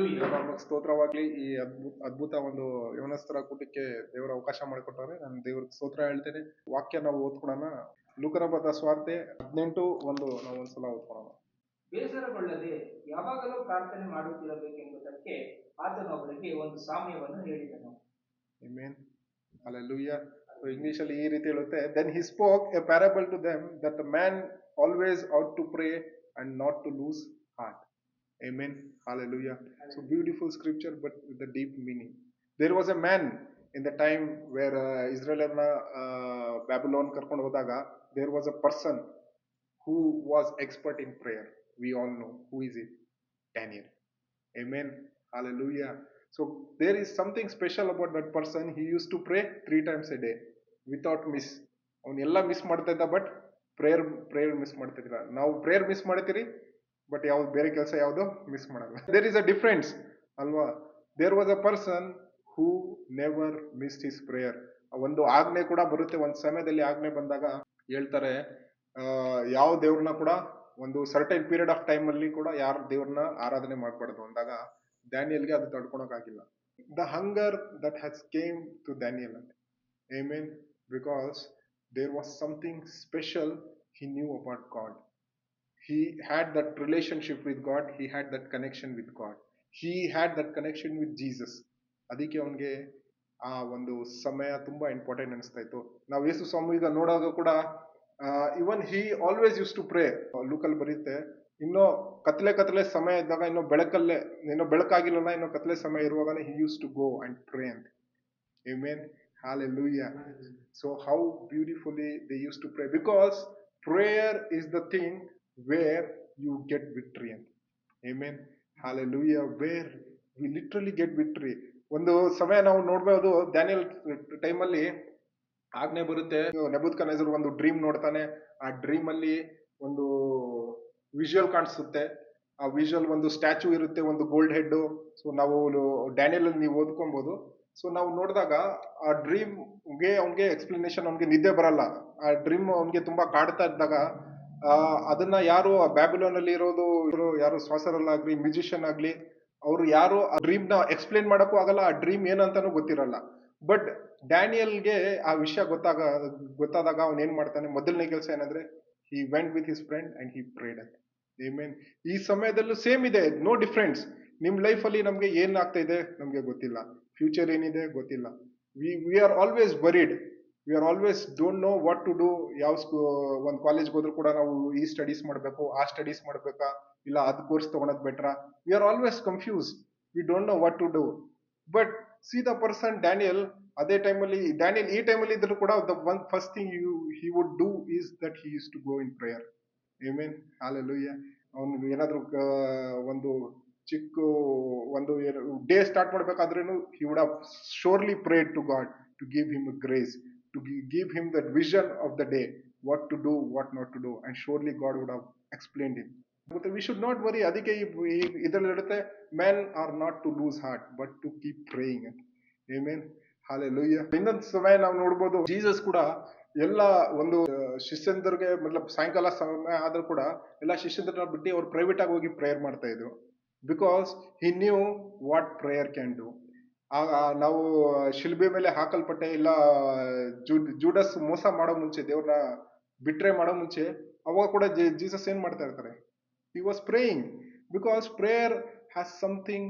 ನಮಗೆ ಸ್ತೋತ್ರವಾಗ್ಲಿ ಈ ಅದ್ಭುತ ಅದ್ಭುತ ಒಂದು ಯವನಸ್ತರ ಕೂಟಕ್ಕೆ ದೇವರ ಅವಕಾಶ ಮಾಡಿಕೊಟ್ಟವ್ರೆ. ನಾನು ದೇವ್ರ ಸ್ತೋತ್ರ ಹೇಳ್ತೇನೆ. ವಾಕ್ಯ ನಾವು ಓದ್ಕೊಳೋಣ. ಲೂಕನ ಬದ ಸ್ವಾರ್ತೆ ಹದಿನೆಂಟು ಒಂದು ನಾವು ಒಂದ್ಸಲ ಓದ್ಕೊಳೋಣ. ಬೇಸರಗೊಳ್ಳದೆ ಯಾವಾಗಲೂ ಪ್ರಾರ್ಥನೆ ಮಾಡುತ್ತಿರಬೇಕೆಂಬುದಕ್ಕೆ ಆತನು ಅವರಿಗೆ ಒಂದು ಸಾಮ್ಯವನ್ನು ಹೇಳಿದನು. ಆಮೆನ್ ಹalleluya English ಅಲ್ಲಿ ಈ ರೀತಿ ಹೇಳುತ್ತೆ then he spoke a parable to them that man always ought to pray and not to lose heart heart. Amen. Hallelujah. So beautiful scripture but with a deep meaning. There was a man in the time where uh, Israel and ಕರ್ಕೊಂಡು ಹೋದಾಗ there was a person who was expert in prayer. We all know who is it? Daniel. Amen. Hallelujah. So there is something special about that person. He used to pray three times a day without miss. ಅವನ್ನೆಲ್ಲ miss ಮಾಡ್ತಾ ಇದ್ದ but prayer prayer miss ಮಾಡ್ತಿದ್ದಿಲ್ಲ ನಾವು prayer miss ಮಾಡ್ತೀರಿ but ಯಾವ್ದು ಬೇರೆ ಕೆಲಸ ಯಾವುದು ಮಿಸ್ ಮಾಡಲ್ಲ. ದೇರ್ ಇಸ್ ಅ ಡಿಫ್ರೆನ್ಸ್ ಅಲ್ವಾ? There was a person who never miss his prayer ಒಂದು ಆಜ್ಞೆ ಕೂಡ ಬರುತ್ತೆ. ಒಂದು ಸಮಯದಲ್ಲಿ ಆಜ್ಞೆ ಬಂದಾಗ ಹೇಳ್ತಾರೆ ಯಾವ ದೇವ್ರನ್ನ ಕೂಡ ಒಂದು ಸರ್ಟೈನ್ ಪೀರಿಯಡ್ ಆಫ್ ಟೈಮ್ ಅಲ್ಲಿ ಕೂಡ ಯಾರು ದೇವ್ರನ್ನ ಆರಾಧನೆ ಮಾಡಬಾರ್ದು ಅಂದಾಗ ಡ್ಯಾನಿಯಲ್ಗೆ ಅದು ತಡ್ಕೊಳಕ್ಕಾಗಿಲ್ಲ. The hunger that has came to Daniel ಅಂತ I mean because there was something special he knew about God. He had that relationship with God. He had that connection with God. He had that connection with Jesus. ಅದಕ್ಕೆ ಅವನಿಗೆ ಆ ಒಂದು ಸಮಯ ತುಂಬಾ important ಅನಿಸ್ತಾ ಇತ್ತು ನಾವು ಯೇಸು ಸ್ವಾಮಿ ಈಗ ನೋಡೋದು ಕೂಡ even he always use to pray ಲೂಕಲ್ ಬರುತ್ತೆ ಇನ್ನೂ ಕತ್ಲೆ ಕತ್ಲೆ ಸಮಯ ಇದ್ದಾಗ ಇನ್ನೂ ಬೆಳಕಲ್ಲೇ ಇನ್ನೂ ಬೆಳಕಾಗಿಲ್ಲ ಇನ್ನೂ ಕತ್ಲೆ ಸಮಯ ಇರುವಾಗನೇ he use to go and pray ಅಂತ Amen. Hallelujah. So how beautifully they used to pray because prayer is the thing where you get victory. Amen. Hallelujah. Where we literally get victory. ಒಂದು ಸಮಯ ನಾವು ನೋಡ್ಬೋದು Daniel ಟೈಮಲ್ಲಿ ಆಜ್ಞೆ ಬರುತ್ತೆ ನೆಬುದ್ ಕನೈಸರ್ ಒಂದು dream ನೋಡ್ತಾನೆ ಆ ಡ್ರೀಮ್ ಅಲ್ಲಿ ಒಂದು ವಿಜುವಲ್ ಕಾಣಿಸುತ್ತೆ ಆ ವಿಜುವಲ್ ಒಂದು ಸ್ಟ್ಯಾಚು ಇರುತ್ತೆ, ಒಂದು ಗೋಲ್ಡ್ ಹೆಡ್ ಸೊ ನಾವು ಡ್ಯಾನಿಯಲ್ ಅಲ್ಲಿ ನೀವು ಓದ್ಕೊಬಹುದು ಸೊ ನಾವು ನೋಡಿದಾಗ ಆ ಡ್ರೀಮ್ಗೆ ಅವ್ನಿಗೆ ಎಕ್ಸ್ಪ್ಲನೇಷನ್ ಅವ್ನಿಗೆ ನಿದ್ದೆ ಬರಲ್ಲ ಆ ಡ್ರೀಮ್ ಅವ್ನಿಗೆ ತುಂಬಾ ಕಾಡ್ತಾ ಇದ್ದಾಗ ಅದನ್ನ ಯಾರು ಆ ಬ್ಯಾಬಿಲೋನ್ ಅಲ್ಲಿ ಇರೋದು, ಇವರು ಯಾರು ಶ್ವಾಸರಲ್ಲಾಗ್ಲಿ ಮ್ಯೂಸಿಷಿಯನ್ ಆಗ್ಲಿ, ಅವ್ರು ಯಾರು ಆ ಡ್ರೀಮ್ನ ಎಕ್ಸ್ಪ್ಲೇನ್ ಮಾಡಕ್ಕೂ ಆಗಲ್ಲ, ಆ ಡ್ರೀಮ್ ಏನಂತಾನು ಗೊತ್ತಿರಲ್ಲ. ಬಟ್ ಡ್ಯಾನಿಯಲ್ಗೆ ಆ ವಿಷಯ ಗೊತ್ತಾಗ, ಗೊತ್ತಾದಾಗ ಅವನು ಏನ್ ಮಾಡ್ತಾನೆ, ಮೊದಲನೇ ಕೆಲಸ ಏನಂದ್ರೆ he went with his friend and he prayed ಅಂತ. ಮೀನ್ ಈ ಸಮಯದಲ್ಲೂ ಸೇಮ್ ಇದೆ ನೋ ಡಿಫ್ರೆನ್ಸ್ ನಿಮ್ ಲೈಫ್ ಅಲ್ಲಿ ನಮ್ಗೆ ಏನ್ ಆಗ್ತಾ ಇದೆ, ನಮ್ಗೆ ಗೊತ್ತಿಲ್ಲ. ಫ್ಯೂಚರ್ ಏನಿದೆ, ಗೊತ್ತಿಲ್ಲ. We we are always worried we are always don't know what to do ಯಾವ ಸ್ಕೂ ಒಂದು ಕಾಲೇಜ್ಗೆ ಹೋದ್ರು ಕೂಡ ನಾವು ಈ ಸ್ಟಡೀಸ್ ಮಾಡಬೇಕು, ಆ ಸ್ಟಡೀಸ್ ಮಾಡ್ಬೇಕಾ? ಇಲ್ಲ ಅದ್ ಕೋರ್ಸ್ ತೊಗೊಳೋದು ಬೆಟ್ರಾ we are always confuse we don't know what to do but see the person Daniel ಅದೇ ಟೈಮಲ್ಲಿ ಡ್ಯಾನಿಯಲ್ ಈ ಟೈಮಲ್ಲಿ ಇದ್ರು ಕೂಡ the one first thing you he would do is that he used to go in prayer I mean hallelujah ಅವ್ನು ಏನಾದರೂ ಒಂದು ಚಿಕ್ಕ, ಒಂದು day start ಮಾಡ್ಬೇಕಾದ್ರೂ he would have surely prayed to God to give him grace to give him that vision of the day what to do what not to do and surely God would have explained it ಮತ್ತೆ we should not worry ಅದಕ್ಕೆ ಇದರಲ್ಲಿ ಇರುತ್ತೆ man are not to lose heart but to keep praying ಅಂತ amen hallelujah ಇನ್ನೊಂದು ಸಮಯ ನಾವು ನೋಡ್ಬೋದು Jesus ಕೂಡ ಎಲ್ಲ ಒಂದು ಶಿಷ್ಯಂದ್ರಿಗೆ ಮತ್ಲಬ್ ಸಾಯಂಕಾಲ ಸಮಯ ಆದರೂ ಕೂಡ ಎಲ್ಲ ಶಿಷ್ಯಂದ್ರನ್ನ ಬಿಟ್ಟು ಅವ್ರು ಪ್ರೈವೇಟ್ ಆಗಿ ಹೋಗಿ ಪ್ರೇಯರ್ ಮಾಡ್ತಾ ಇದ್ರು. Because he knew what prayer can do ನಾವು ಶಿಲ್ಬೆ ಮೇಲೆ ಹಾಕಲ್ಪಟ್ಟೆ, ಇಲ್ಲ ಜುಡ್ ಜೂಡಸ್ ಮೋಸ ಮಾಡೋ ಮುಂಚೆ ದೇವ್ರನ್ನ ಬಿಟ್ರೆ ಮಾಡೋ ಮುಂಚೆ, ಅವಾಗ ಕೂಡ ಜೀಸಸ್ ಏನ್ ಮಾಡ್ತಾ ಇರ್ತಾರೆ? He was praying because prayer has something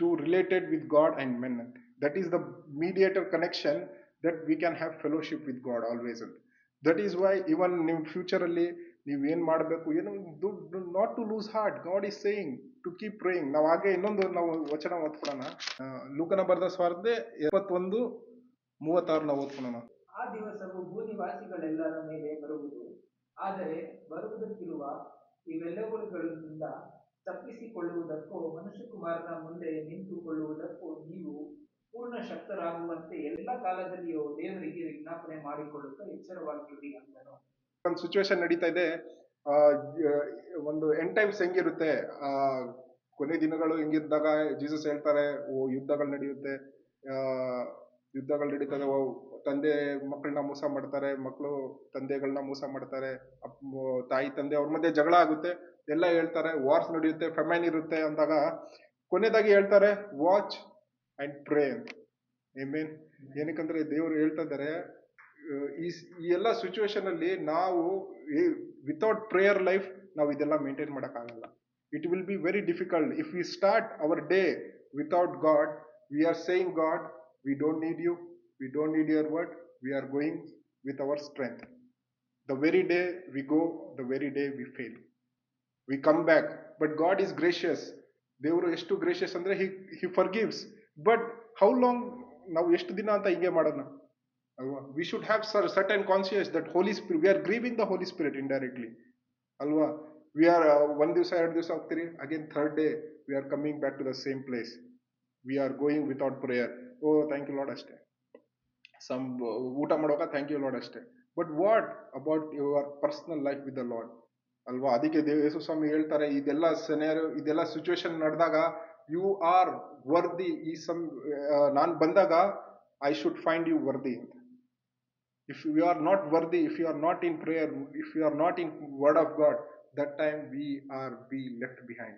to related with God and men ಅಂತ that is the mediator connection that we can have fellowship with God always ಅಂತ ದಟ್ ಈಸ್ ವೈ ಇವನ್ ನಿಮ್ಮ ಫ್ಯೂಚರಲ್ಲಿ ನೀವು ಏನು ಮಾಡಬೇಕು? ಏನು do not to lose heart God is saying to keep praying ನಾವು ಹಾಗೆ ಇನ್ನೊಂದು ನಾವು ವಚನ ಓದ್ಕೊಳೋಣ ಲೂಕನ ಬರೆದ ಸ್ವಾರ್ಧೆ ಎಪ್ಪತ್ತೊಂದು ಮೂವತ್ತಾರು ನಾವು ಓದ್ಕೊಳೋಣ ಆ ದಿವಸವು ಭೂನಿವಾಸಿಗಳೆಲ್ಲರ ಮೇಲೆ ಬರುವುದು. ಆದರೆ ಬರುವುದಕ್ಕಿರುವ ಇವೆಲ್ಲವುಗಳಿಂದ ತಪ್ಪಿಸಿಕೊಳ್ಳುವುದಕ್ಕೂ ಮನುಷ್ಯಕುಮಾರನ ಮುಂದೆ ನಿಂತುಕೊಳ್ಳುವುದಕ್ಕೂ ನೀವು ಪೂರ್ಣ ಶಕ್ತರಾಗುವಂತೆ ಎಲ್ಲ ಕಾಲದಲ್ಲಿಯೂ ದೇವರಿಗೆ ವಿಜ್ಞಾಪನೆ ಮಾಡಿಕೊಳ್ಳುತ್ತಾ ಎಚ್ಚರವಾಗಿರಿ ಅಂದನು. ಒಂದು ಸಿಚುವೇಶನ್ ನಡೀತಾ ಇದೆ. ಒಂದು ಎಂಡ್ ಟೈಮ್ಸ್ ಹೆಂಗಿರುತ್ತೆ? ಆ, ಕೊನೆ ದಿನಗಳು ಹೆಂಗಿದ್ದಾಗ ಜೀಸಸ್ ಹೇಳ್ತಾರೆ, ಓ, ಯುದ್ಧಗಳು ನಡೆಯುತ್ತೆ. ಯುದ್ಧಗಳು ನಡೀತದೆ. ತಂದೆ ಮಕ್ಕಳನ್ನ ಮೋಸ ಮಾಡ್ತಾರೆ, ಮಕ್ಕಳು ತಂದೆಗಳನ್ನ ಮೋಸ ಮಾಡ್ತಾರೆ ತಾಯಿ ತಂದೆ ಅವ್ರ ಮಧ್ಯೆ ಜಗಳ ಆಗುತ್ತೆ. ಎಲ್ಲ ಹೇಳ್ತಾರೆ ವಾರ್ಸ್ ನಡೆಯುತ್ತೆ ಫೆಮೈನ್ ಇರುತ್ತೆ ಅಂದಾಗ ಕೊನೆದಾಗಿ ಹೇಳ್ತಾರೆ watch and pray I mean ಏನಕ್ಕಂದ್ರೆ ದೇವರು ಹೇಳ್ತಾ ಇದ್ದಾರೆ ಈ ಈ ಎಲ್ಲ ಸಿಚುವೇಶನ್ ಅಲ್ಲಿ ನಾವು ವಿತೌಟ್ ಪ್ರೇಯರ್ ಲೈಫ್ ನಾವು ಇದೆಲ್ಲ ಮೇಂಟೈನ್ ಮಾಡೋಕ್ಕಾಗಲ್ಲ. It will be very difficult if we start our day without God we are saying God we don't need you we don't need your word we are going with our strength the very day we go the very day we fail we come back but God is gracious ದೇವರು ಎಷ್ಟು gracious ಅಂದ್ರೆ he he forgives but how long ನಾವು ಎಷ್ಟು ದಿನ ಅಂತ ಹಿಂಗೆ ಮಾಡೋಣ? ಅಲ್ವಾ? We should have sir certain conscious that Holy Spirit we are grieving the Holy Spirit indirectly ಅಲ್ವಾ? ವಿ ಆರ್ ಒಂದ್ ದಿವಸ, ಎರಡು ದಿವಸ ಹೋಗ್ತೀರಿ again third day we are coming back to the same place we are going without prayer oh thank you Lord ಅಷ್ಟೇ. Some ಊಟ ಮಾಡುವಾಗ thank you Lad ಅಷ್ಟೇ. But what about your personal life with the Lord ಅಲ್ವಾ? ಅದಕ್ಕೆ ದೇವ ಸ್ವಾಮಿ ಹೇಳ್ತಾರೆ, ಇದೆಲ್ಲ ಸೆನೆಯರು ಇದೆಲ್ಲ ಸಿಚುವೇಶನ್ ನಡೆದಾಗ ಯು ಆರ್ ವರ್ದಿ ಈ ಸಮ್ ನಾನು ಬಂದಾಗ I should find you worthy ಅಂತ. If you are not worthy, if you are not in prayer, if you are not in word of god, that time we are be left behind.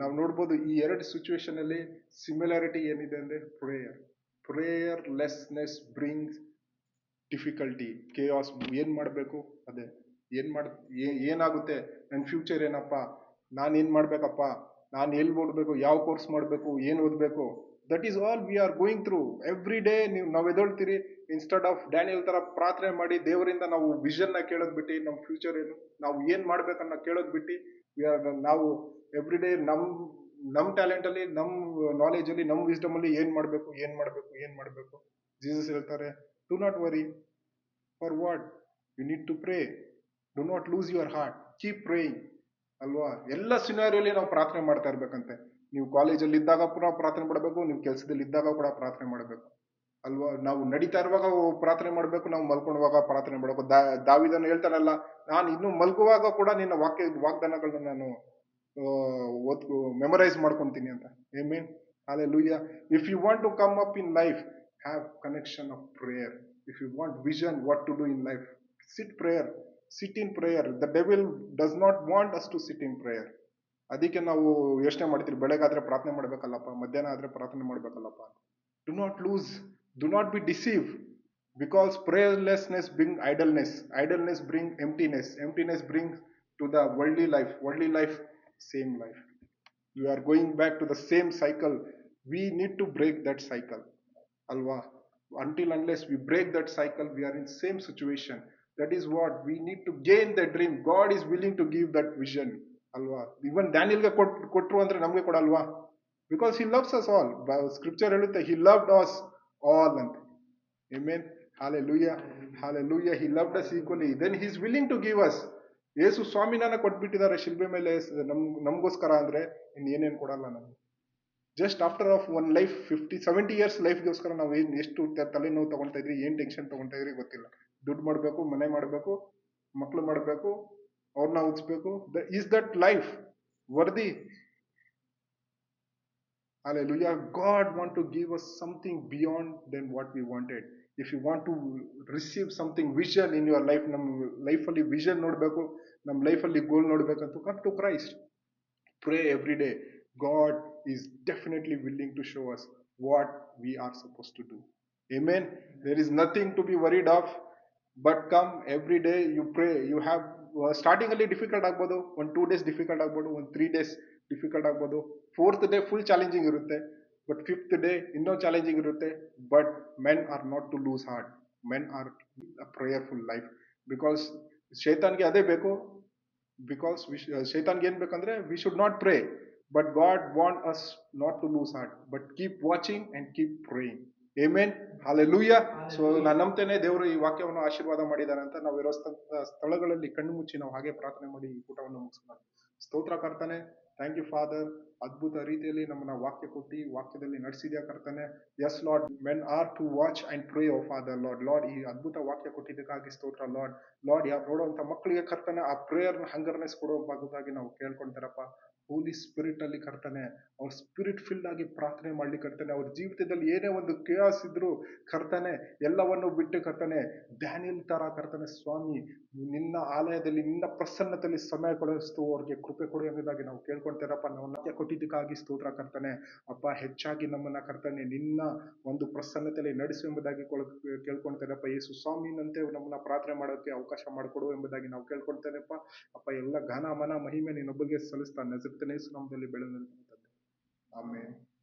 ನಾವು ನೋಡ್ಬೋದು ಈ ಎರಡು situation ಅಲ್ಲಿ similarity ಏನಿದೆ ಅಂದ್ರೆ prayer prayerlessness brings difficulty chaos ಏನ್ ಮಾಡಬೇಕು? ಅದೇ, ಏನ್ ಮಾಡ್ ಏನಾಗುತ್ತೆ? ನನ್ನ ಫ್ಯೂಚರ್ ಏನಪ್ಪ? ನಾನು ಏನ್ ಮಾಡ್ಬೇಕಪ್ಪ? ನಾನು ಎಲ್ಲಿ ಓದಬೇಕು? ಯಾವ ಕೋರ್ಸ್ ಮಾಡಬೇಕು? ಏನು ಓದಬೇಕು? That is all we are going through every day ನೀವು ನಾವು ಎದೊಳ್ತೀರಿ ಇನ್ಸ್ಟೆಡ್ ಆಫ್ ಡ್ಯಾನಿಯಲ್ ಥರ ಪ್ರಾರ್ಥನೆ ಮಾಡಿ ದೇವರಿಂದ ನಾವು ವಿಷನ್ನ ಕೇಳೋದು ಬಿಟ್ಟು ನಮ್ಮ ಫ್ಯೂಚರ್ ಏನು, ನಾವು ಏನು ಮಾಡ್ಬೇಕನ್ನ ಕೇಳೋದು ಬಿಟ್ಟು ವಿ ಆರ್ ನಾವು ಎವ್ರಿ ಡೇ ನಮ್ಮ ನಮ್ಮ ಟ್ಯಾಲೆಂಟಲ್ಲಿ ನಮ್ಮ ನಾಲೆಜಲ್ಲಿ ನಮ್ಮ ವಿಸ್ಡಮಲ್ಲಿ ಏನು ಮಾಡಬೇಕು, ಏನು ಮಾಡ್ಬೇಕು, ಏನ್ ಮಾಡ್ಬೇಕು. ಜೀಸಸ್ ಹೇಳ್ತಾರೆ do not worry for what you need to pray do not lose your heart keep praying ಅಲ್ವಾ? ಎಲ್ಲ ಸಿನಾರಿಯಲ್ಲಿ ನಾವು ಪ್ರಾರ್ಥನೆ ಮಾಡ್ತಾ ಇರ್ಬೇಕಂತೆ. ನೀವು ಕಾಲೇಜಲ್ಲಿ ಇದ್ದಾಗ ಪುನಃ ಪ್ರಾರ್ಥನೆ ಮಾಡಬೇಕು, ನೀವು ಕೆಲಸದಲ್ಲಿ ಇದ್ದಾಗ ಕೂಡ ಪ್ರಾರ್ಥನೆ ಮಾಡಬೇಕು. ಅಲ್ವಾ? ನಾವು ನಡೀತಾ ಇರುವಾಗ ಪ್ರಾರ್ಥನೆ ಮಾಡಬೇಕು, ನಾವು ಮಲ್ಕೊಳ್ಳುವಾಗ ಪ್ರಾರ್ಥನೆ ಮಾಡಬೇಕು. ದಾ ದಾವಿದನ್ನು ಹೇಳ್ತಾನಲ್ಲ, ನಾನು ಇನ್ನು ಮಲ್ಗುವಾಗ ಕೂಡ ನಿನ್ನ ವಾಕ್ಯ, ವಾಗ್ದಾನಗಳನ್ನ ನಾನು ಓದ್ ಮೆಮರೈಸ್ ಮಾಡ್ಕೊಂತೀನಿ ಅಂತ. I mean hallelujah if you want to come up in life have connection of prayer if you want vision what to do in life sit prayer sit in prayer the devil does not want us to sit in prayer ಅದಕ್ಕೆ ನಾವು ಯೋಚನೆ ಮಾಡ್ತೀವಿ ಬೆಳಗಾದ್ರೆ ಪ್ರಾರ್ಥನೆ ಮಾಡ್ಬೇಕಲ್ಲಪ್ಪ ಮಧ್ಯಾಹ್ನ ಆದ್ರೆ ಪ್ರಾರ್ಥನೆ ಮಾಡ್ಬೇಕಲ್ಲಪ್ಪ do not lose do not be deceive because prayerlessness bring idleness idleness bring emptiness emptiness brings to the worldly life worldly life same life you are going back to the same cycle we need to break that cycle alwa until unless we break that cycle we are in same situation that is what we need to gain the dream god is willing to give that vision ಅಲ್ವಾ? Even ಡ್ಯಾನಿಯಲ್ಗೆ ಕೊಟ್, ಕೊಟ್ರು ಅಂದ್ರೆ ನಮ್ಗೆ ಕೊಡಲ್ವಾ because he loves us all scripture ಹೇಳುತ್ತೆ he love us all ಅಂತ. ಹಾಲೆ ಲೂಯ ಹಾಲೆ Hallelujah. He loved us equally then he is willing to give us Yesu ಸ್ವಾಮಿನಾನ ಕೊಟ್ಬಿಟ್ಟಿದ್ದಾರೆ ಶಿಲ್ಬೆ ಮೇಲೆ. ನಮ್, ನಮಗೋಸ್ಕರ ಅಂದ್ರೆ ಇನ್ ಏನೇನು ಕೊಡಲ್ಲ ನಮ್ಗೆ. Just after of one life fifty seventy years ಲೈಫ್ಗೋಸ್ಕರ ನಾವು ಏನ್, ಎಷ್ಟು ತಲೆನೋವು ತಗೊಂತ ಇದ್ರಿ, ಏನ್ ಟೆನ್ಷನ್ ತಗೊಂತ ಇದ್ರಿ ಗೊತ್ತಿಲ್ಲ. ದುಡ್ಡು ಮಾಡಬೇಕು, ಮನೆ ಮಾಡಬೇಕು, ಮಕ್ಳು ಮಾಡ್ಬೇಕು ಅವ್ರನ್ನ ಓದಿಸ್ಬೇಕು is that life worthy Hallelujah. God want to give us something beyond than what we wanted. If you want to receive something vision in your life, ನಮ್ಮ ಲೈಫಲ್ಲಿ ವಿಷನ್ ನೋಡಬೇಕು ನಮ್ಮ ಲೈಫಲ್ಲಿ goal ನೋಡ್ಬೇಕಂತ come to Christ pray every day. God is definitely willing to show us what we are supposed to do. Amen. There is nothing to be worried of. But come every day you pray. You have starting ಅಲ್ಲಿ difficult ಆಗ್ಬೋದು, ಒಂದು two days difficult ಆಗ್ಬೋದು, ಒಂದು three days difficult ಆಗ್ಬೋದು. Fourth day full challenging ಇರುತ್ತೆ but fifth day ಇನ್ನೂ challenging ಇರುತ್ತೆ. But men are not to lose heart men are prayerful life because ಶೈತಾನ್ಗೆ ಅದೇ ಬೇಕು. ಬಿಕಾಸ್ ಶೈತಾನ್ಗೆ ಏನ್ ಬೇಕಂದ್ರೆ we should not pray but God want us not to lose heart but keep watching and keep praying amen hallelujah so ನಾನು ನಂಬ್ತೇನೆ ದೇವರು ಈ ವಾಕ್ಯವನ್ನು ಆಶೀರ್ವಾದ ಮಾಡಿದ್ದಾರೆ ಅಂತ ನಾವು ಇರೋ ಸ್ಥ- ಸ್ಥಳಗಳಲ್ಲಿ ಕಣ್ಣು ಮುಚ್ಚಿ ನಾವು ಹಾಗೆ ಪ್ರಾರ್ಥನೆ ಮಾಡಿ ಈ ಕೂಟವನ್ನು ಮುಗಿಸೋಣ ಸ್ತೋತ್ರ ಕರ್ತಾನೆ ಥ್ಯಾಂಕ್ ಯು ಫಾದರ್ ಅದ್ಭುತ ರೀತಿಯಲ್ಲಿ ನಮ್ಮನ್ನ ವಾಕ್ಯ ಕೊಟ್ಟು, ವಾಕ್ಯದಲ್ಲಿ ನಡೆಸಿದ್ಯಾ ಕರ್ತಾನೆ. Yes Lord men are to watch and pray oh Father Lord Lord ಈ ಅದ್ಭುತ ವಾಕ್ಯ ಕೊಟ್ಟಿದ್ದಕ್ಕಾಗಿ ಸ್ತೋತ್ರ ಲಾರ್ಡ್ ಲಾರ್ಡ್ ಯಾವ ನೋಡುವಂತ ಮಕ್ಕಳಿಗೆ ಕರ್ತಾನೆ, ಆ ಪ್ರೇಯರ್ ಹಂಗರ್ನೆಸ್ ಕೊಡೋ ಭಾಗದಾಗಿ ನಾವು ಕೇಳ್ಕೊಂತಾರಪ್ಪ. ಹೋಲಿ ಸ್ಪಿರಿಟ್ ಅಲ್ಲಿ ಕರ್ತಾನೆ, ಅವ್ರ ಸ್ಪಿರಿಟ್ ಫಿಲ್ಡ್ ಆಗಿ ಪ್ರಾರ್ಥನೆ ಮಾಡ್ಲಿಕ್ಕೆ ಕರ್ತಾನೆ. ಅವ್ರ ಜೀವಿತದಲ್ಲಿ ಏನೇ ಒಂದು ಕೇಸ್ ಇದ್ರು ಕರ್ತಾನೆ, ಎಲ್ಲವನ್ನು ಬಿಟ್ಟು ಕರ್ತಾನೆ ಡ್ಯಾನಿಯಲ್ ತರ ಕರ್ತಾನೆ, ಸ್ವಾಮಿ, ನಿನ್ನ ಆಲಯದಲ್ಲಿ, ನಿನ್ನ ಪ್ರಸನ್ನತೆಯಲ್ಲಿ ಸಮಯ ಕೊಡಿಸ್ತು ಅವ್ರಿಗೆ ಕೃಪೆ ಕೊಡು ಎಂಬುದಾಗಿ ನಾವು ಕೇಳ್ಕೊಳ್ತೇನಪ್ಪ ನಾವು ಕೊಟ್ಟಿದ್ದಕ್ಕಾಗಿ ಸ್ತೋತ್ರ ಕರ್ತನೆ. ಅಪ್ಪ, ಹೆಚ್ಚಾಗಿ ನಮ್ಮನ್ನ ಕರ್ತನೆ, ನಿನ್ನ ಒಂದು ಪ್ರಸನ್ನತೆಯಲ್ಲಿ ನಡೆಸು ಎಂಬುದಾಗಿ ಕೊಳ್- ಕೇಳ್ಕೊಳ್ತೇನಪ್ಪ ಯೇಸು ಸ್ವಾಮಿನಂತೆ ನಮ್ಮನ್ನ ಪ್ರಾರ್ಥನೆ ಮಾಡೋಕೆ ಅವಕಾಶ ಮಾಡಿಕೊಡು ಎಂಬುದಾಗಿ ನಾವು ಕೇಳ್ಕೊಳ್ತೇನೆಪ್ಪ ಅಪ್ಪ. ಎಲ್ಲ ಘನ ಮನ ಮಹಿಮೆ ನೀನೊಬ್ಬಗೆ ಸಲ್ಲಿಸ್ತಾ ನಜರ್ತನೇಸು ನಾಮದಲ್ಲಿ ಬೆಳೆದ ಆಮೇಲೆ